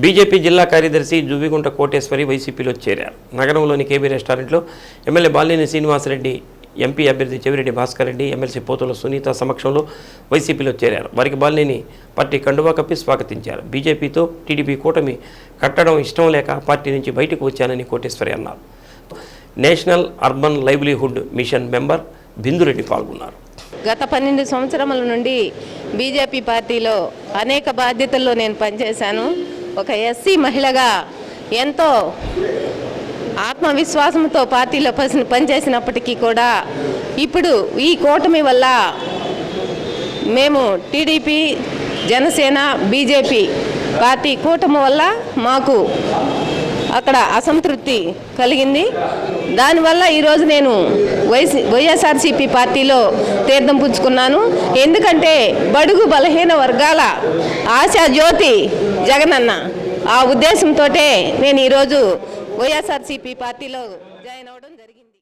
BJP జిల్లా కార్యదర్శి జువ్విగుంట కోటేశ్వరి వైసీపీలో చేరారు. నగరంలోని కేబీ రెస్టారెంట్లో ఎమ్మెల్యే బాలినేని శ్రీనివాసరెడ్డి ఎంపీ అభ్యర్థి చెవిరెడ్డి భాస్కర్ రెడ్డి ఎమ్మెల్సీ పోతుల సునీత సమక్షంలో వైసీపీలో చేరారు. వారికి బాలినేని పార్టీ కండువా కప్పి స్వాగతించారు. బీజేపీతో టీడీపీ కూటమి కట్టడం ఇష్టం లేక పార్టీ నుంచి బయటకు వచ్చానని కోటేశ్వరి అన్నారు. National urban livelihood mission member Bindu Reddy పాల్గొన్నారు. గత పన్నెండు సంవత్సరముల నుండి బీజేపీ పార్టీలో అనేక బాధ్యతల్లో నేను పనిచేశాను. ఒక ఎస్సీ మహిళగా ఎంతో ఆత్మవిశ్వాసంతో పార్టీలో పసి- పనిచేసినప్పటికీ కూడా ఇప్పుడు ఈ కూటమి వల్ల మేము టీడీపీ జనసేన బీజేపీ పార్టీ కూటమి వల్ల మాకు అక్కడ అసంతృప్తి కలిగింది. దానివల్ల ఈరోజు నేను వైసీ వైఎస్ఆర్సీపీ పార్టీలో తీర్థం పుచ్చుకున్నాను. ఎందుకంటే బడుగు బలహీన వర్గాల ఆశా జ్యోతి జగనన్న ఆ ఉద్దేశంతో నేను ఈరోజు వైఎస్ఆర్సీపీ పార్టీలో జాయిన్ అవ్వడం